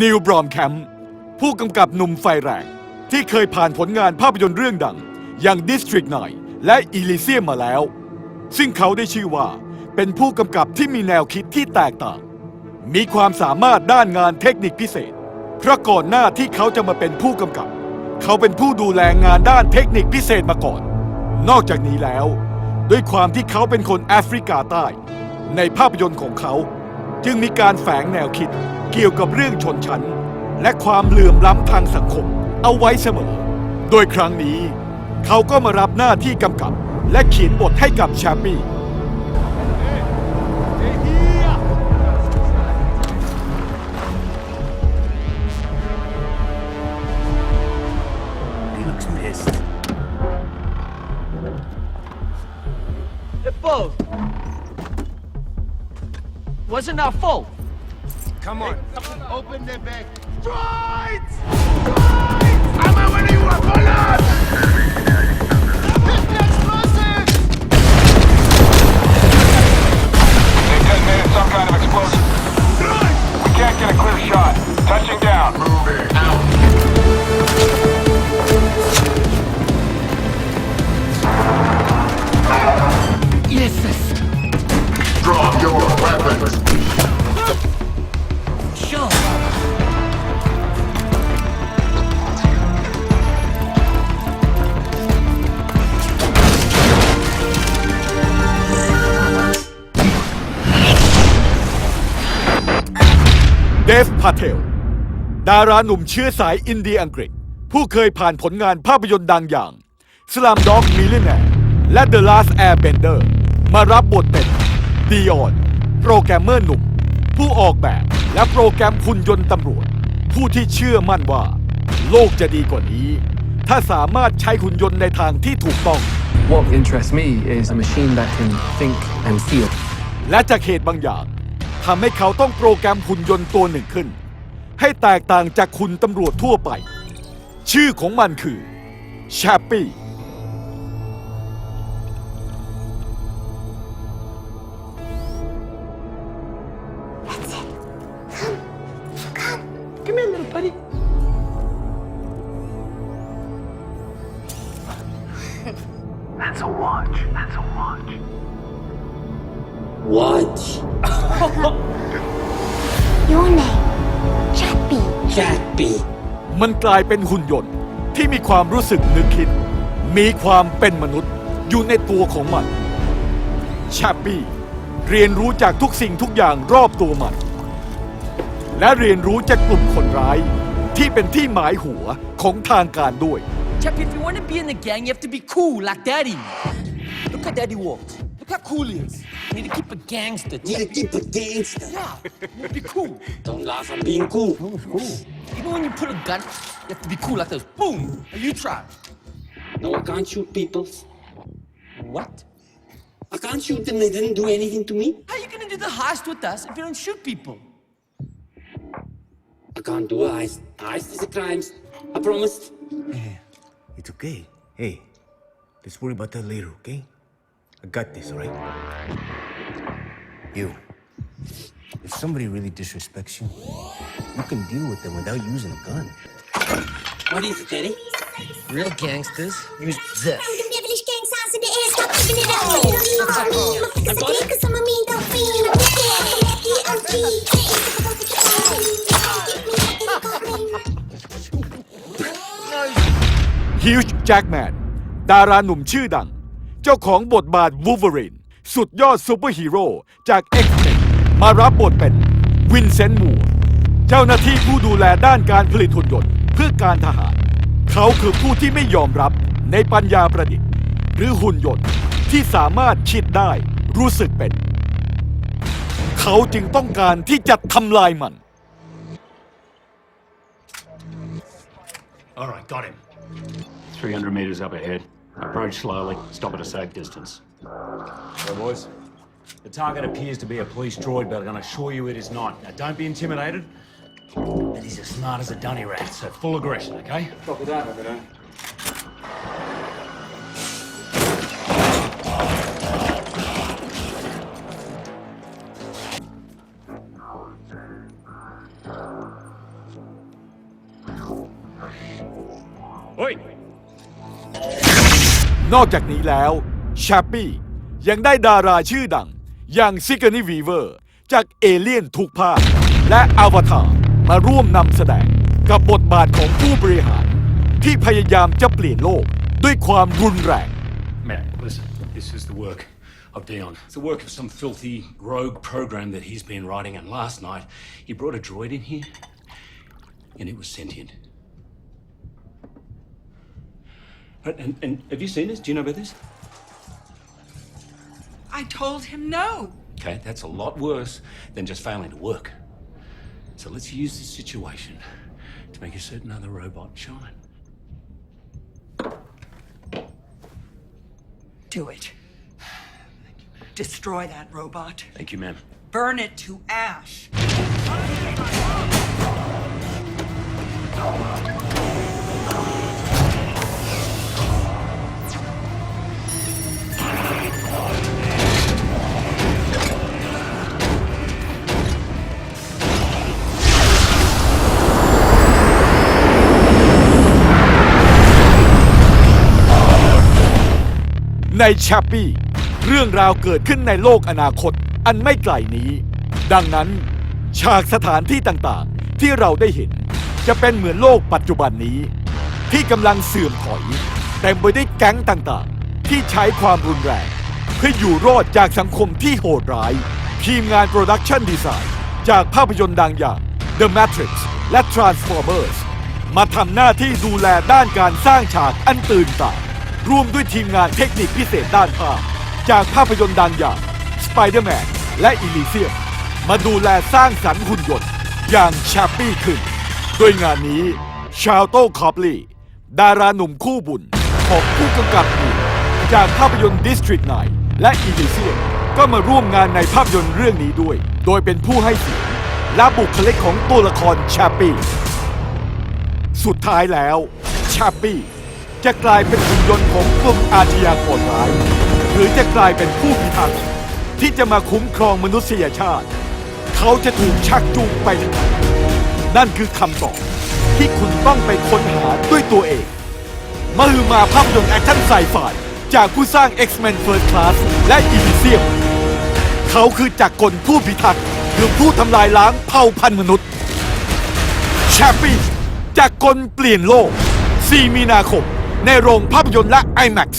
นิวบรอมแคมป์ผู้กำกับหนุ่มไฟแรง ที่เคยผ่านผลงานภาพยนตร์เรื่องดัง อย่าง District 9 และ Elysium มาแล้ว ซึ่งเขาได้ชื่อว่า เป็นผู้กำกับที่มีแนวคิดที่แตกต่าง มีความสามารถด้านงานเทคนิคพิเศษ เพราะก่อนหน้าที่เขาจะมาเป็นผู้กำกับ เขาเป็นผู้ดูแลงานด้านเทคนิคพิเศษมาก่อน นอกจากนี้แล้ว ด้วยความที่เขาเป็นคนแอฟริกาใต้ ในภาพยนตร์ของเขา จึงมีการแฝงแนวคิด เกี่ยวกับเรื่องชนชั้น และความเหลื่อมล้ำทางสังคม เอาไว้เสมอ โดยครั้งนี้ เขาก็มารับหน้าที่กำกับ และเขียนบทให้กับชาปี้ He looks pissed. The boat wasn't our fault. Come on. Open the bag. Right! Right! I'm a winning weapon! Hit the explosive! They detonated some kind of explosive. เดฟพาเทล ดาราหนุ่มเชื้อสายอินเดียอังกฤษ ผู้เคยผ่านผลงานภาพยนตร์ดังอย่าง Slam Dog Millionaire และ The Last Airbender มารับบทเป็นดิออนโปรแกรมเมอร์หนุ่ม ผู้ออกแบบและโปรแกรมคุณยนต์ตำรวจ ผู้ที่เชื่อมั่นว่า โลกจะดีกว่านี้ ถ้าสามารถใช้หุ่นยนต์ในทางที่ถูกต้อง What interests me is a machine that can think and feel. และจากเหตุบางอย่าง ทำให้เขาต้องโปรแกรมหุ่นยนต์ตัวหนึ่งขึ้น ให้แตกต่างจากคุณตำรวจทั่วไป ชื่อของมันคือชปปี้ Your name, Chappie. Chappy. มันกลายเป็นหุ่นยนต์ที่มีความรู้สึกนึกคิด มีความเป็นมนุษย์อยู่ในตัวของมัน ชาปปี้เรียนรู้จากทุกสิ่งทุกอย่างรอบตัวมัน และเรียนรู้จากกลุ่มคนร้าย ที่เป็นที่หมายหัวของทางการด้วย Chuck, if you want to be in the gang, you have to be cool like Daddy. Look how Daddy walked. Look how cool he is. You need to keep a gangster. You to keep a gangster. Yeah, you need be cool. Don't laugh, I'm being cool. Oh, cool. Even when you pull a gun, you have to be cool like this. Boom! Now you try. No, I can't shoot people. What? I can't shoot them, they didn't do anything to me. How are you gonna do the heist with us if you don't shoot people? I can't do a heist. Heist is a crime. I promised. Eh, it's okay. Hey, let's worry about that later, okay? I got this, alright? You. If somebody really disrespects you, you can deal with them without using a gun. What is it, Daddy? Real gangsters use this. Them devilish gang sounds in the air, stop giving it up. You don't leave it to me. Cause I did, cause I'm a mean dope fiend. I'm wicked, I'm the OG. h ิ g จ j จ็ k แมนดาราหนุ่มชื่อดัง เจ้าของบทบาทวู l v เวอรีน สุดยอดซูเปอร์ฮีโร่จาก X-Men มารับบทเป็นวินเซนต์มูเจ้าหน้าที่ผู้ดูแลด้านการผลิตหุ่นยนต์เพื่อการทหาร เขาคือผู้ที่ไม่ยอมรับในปัญญาประดิษฐ์ หรือหุ่นยนต์ที่สามารถคิดได้รู้สึกเป็น เขาจึงต้องการที่จะทำลายมัน All right, got him. 300 meters up ahead. Approach slowly. Stop at a safe distance. So, boys. The target appears to be a police droid, but I can assure you it is not. Now, don't be intimidated, but he's as smart as a dunny rat, so full aggression, okay? Copy that. Copy that. นอกจากนี้แล้ว ชปปี้ยังได้ดาราชื่อดัง อย่างซิก n นีวีเวอร์จากเอเลียนทุกภาค และอวตารมาร่วมนำแสดงกับบทบาทของผู้บริหาร ที่พยายามจะเปลี่ยนโลกด้วยความรุนแรง Matt, listen, this is the work of Dion. It's the work of some filthy rogue program that he's been writing, and last night he brought a droid in here and it was sentient. Right, And, and have you seen this? Do you know about this? I told him no. Okay, that's a lot worse than just failing to work. So let's use this situation to make a certain other robot shine. Do it. Destroy that robot. Thank you, ma'am. Burn it to ash. ในชาปปี้เรื่องราวเกิดขึ้นในโลกอนาคตอันไม่ไกลนี้ ดังนั้น ฉากสถานที่ต่างๆ ที่เราได้เห็น จะเป็นเหมือนโลกปัจจุบันนี้ ที่กำลังเสื่อมถอยเต็มไปด้วยแก๊งต่างๆ ที่ใช้ความรุนแรง เพื่ออยู่รอดจากสังคมที่โหดร้าย ทีมงานโปรดักชันดีไซน์จากภาพยนตร์ดังอย่าง The Matrix และ Transformers มาทำหน้าที่ดูแลด้านการสร้างฉากอันตื่นตา ร่วมด้วยทีมงานเทคนิคพิเศษด้านภาพ จากภาพยนตร์ดังอย่าง Spider-Man และ Elysium มาดูแลสร้างสรรค์หุ่นยนต์อย่างชาปปี้ขึ้นโดยงานนี้ชา l โตคอปลีดาราหนุ่มคู่บุญของผู้กำกับหมู่จากภาพยนตร์ District 9 และ Elysium ก็มาร่วมงานในภาพยนตร์เรื่องนี้ด้วย โดยเป็นผู้ให้เสียงและบุคลิกของตัวละครชาปปี้ สุดท้ายแล้วชาปปี้ จะกลายเป็นหุ่นยนต์ของกลุ่มอาชญากรร้าย หรือจะกลายเป็นผู้พิทักษ์ที่จะมาคุ้มครองมนุษยชาติ เขาจะถูกชักจูงไปทางไหนนั่นคือคำตอบที่คุณต้องไปค้นหาด้วยตัวเองมาฮือมาภาพยนตร์แอคชั่นไซไฟจากผู้สร้าง X-Men First Class และ Elysium เขาคือจักรกลผู้พิทักษ์หรือผู้ทำลายล้างเผ่าพันธุ์มนุษย์แชปปี้จากกลเปลี่ยนโลก 4 มีนาคม ในโรงภาพยนตร์และ IMAX